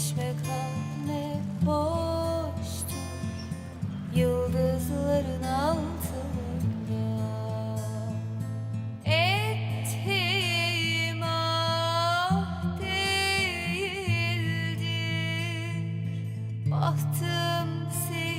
Meşmekhane boştur Yıldızların altında Ettiğim ah değildir. Bahtım senin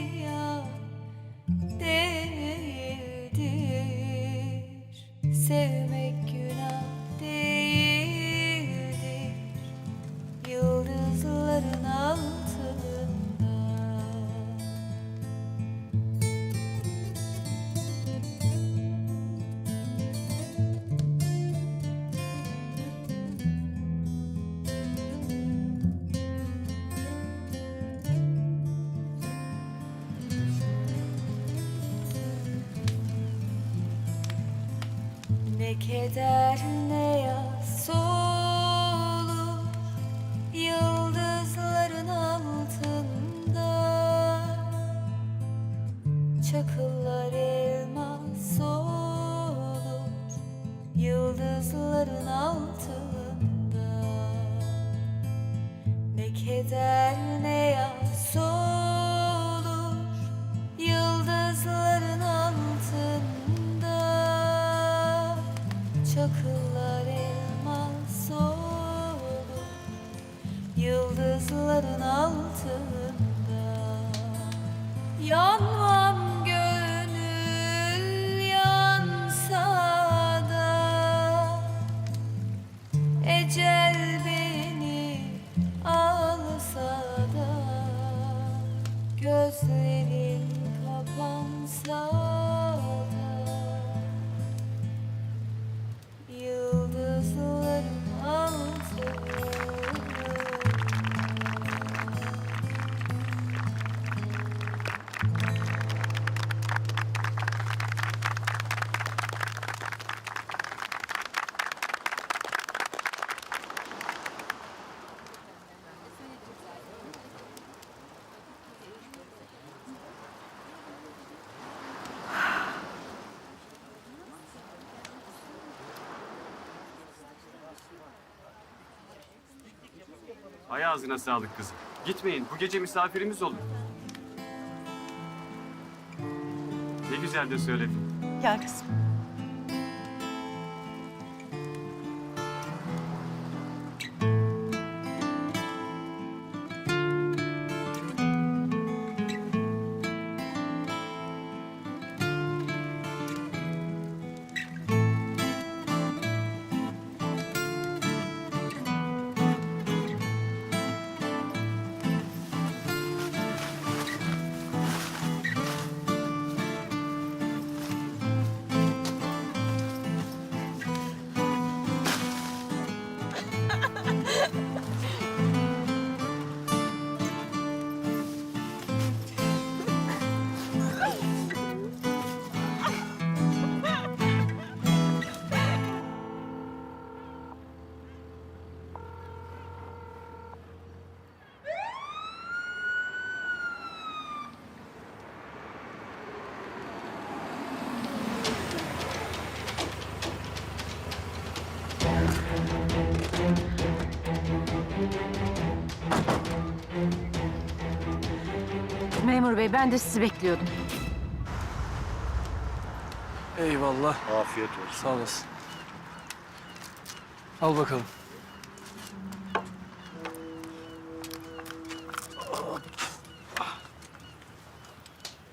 Ne keder ne yas olur Yıldızların altında. Çakıllar elmas olur Yıldızların altında Yanmam gönül yansa Ecel beni alsa da. Gözlerim kapansa da. Yıldızların Ay ağzına sağlık kızım. Gitmeyin. Bu gece misafirimiz olun. Ne güzel de söyledin. Gel kızım. Memur bey ben de sizi bekliyordum. Eyvallah. Afiyet olsun. Sağ olasın. Al bakalım.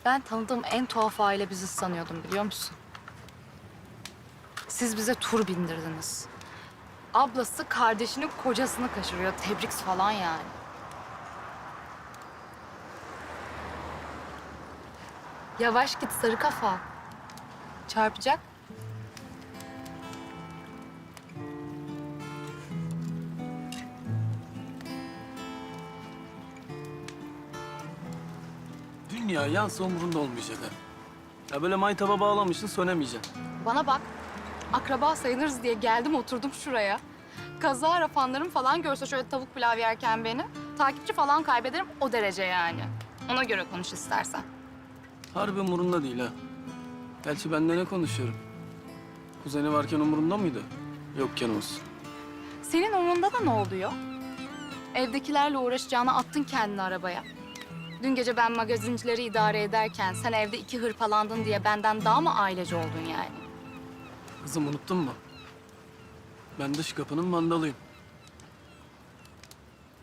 Ben tanıdığım en tuhaf aile bizi sanıyordum biliyor musun? Siz bize tur bindirdiniz. Ablası kardeşinin kocasını kaçırıyor. Tebrik falan yani. Yavaş git sarı kafa. Çarpacak. Dünya yansa umurunda olmayacak ha. Ya böyle maytaba bağlamışsın sönemeyeceksin. Bana bak. Akraba sayılırız diye geldim oturdum şuraya. Kaza fanlarım falan görse şöyle tavuk pilav yerken beni... ...takipçi falan kaybederim o derece yani. Ona göre konuş istersen. Harbi umurunda değil ha. Gerçi ben de ne konuşuyorum? Kuzeni varken umurunda mıydı? Yokken olsun. Senin umurunda da ne oluyor? Evdekilerle uğraşacağına attın kendini arabaya. Dün gece ben magazincileri idare ederken sen evde iki hırpalandın diye benden daha mı aileci oldun yani? Kızım unuttun mu? Ben dış kapının mandalıyım.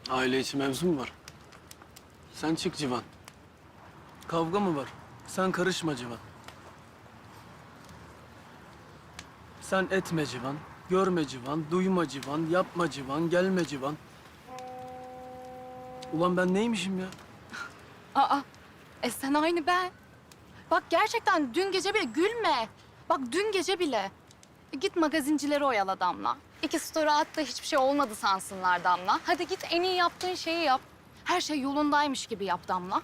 Aile içi mevzu mu var? Sen çık Civan. Kavga mı var? Sen karışma Civan. Sen etme Civan. Görme Civan. Duyma Civan. Yapma Civan. Gelme Civan. Ulan ben neymişim ya? Aa, e sen aynı ben. Bak gerçekten dün gece bile gülme. Bak dün gece bile. E git magazincileri oyala Damla. İki story at da hiçbir şey olmadı sansınlar Damla. Hadi git en iyi yaptığın şeyi yap. Her şey yolundaymış gibi yap Damla.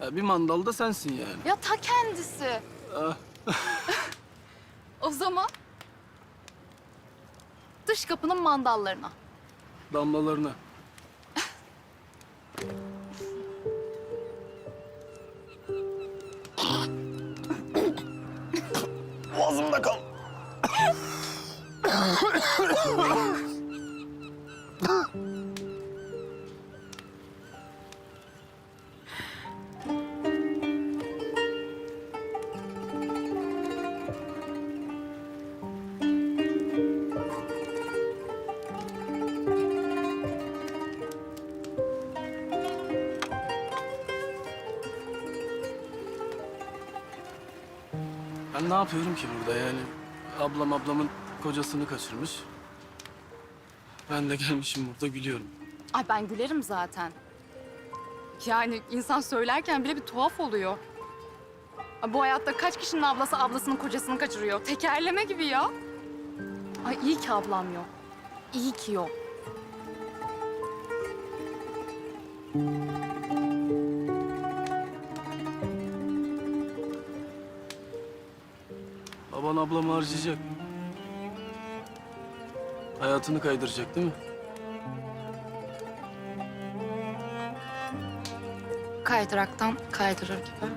Ya bir mandal da sensin yani. Ya ta kendisi. Ah. o zaman dış kapının mandallarına. Damlalarına. Ben ne yapıyorum ki burada yani? Ablam ablamın kocasını kaçırmış. Ben de gelmişim burada gülüyorum. Ay ben gülerim zaten. Yani insan söylerken bile bir tuhaf oluyor. Bu hayatta kaç kişinin ablası ablasının kocasını kaçırıyor? Tekerleme gibi ya. Ay iyi ki ablam yok. İyi ki yok. Baban ablamı harcayacak. Hayatını kaydıracak değil mi? Kaydıraktan kaydırır gibi.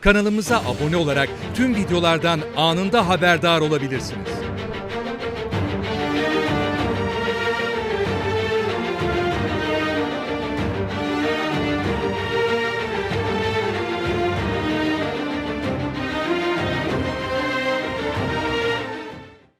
Kanalımıza abone olarak tüm videolardan anında haberdar olabilirsiniz.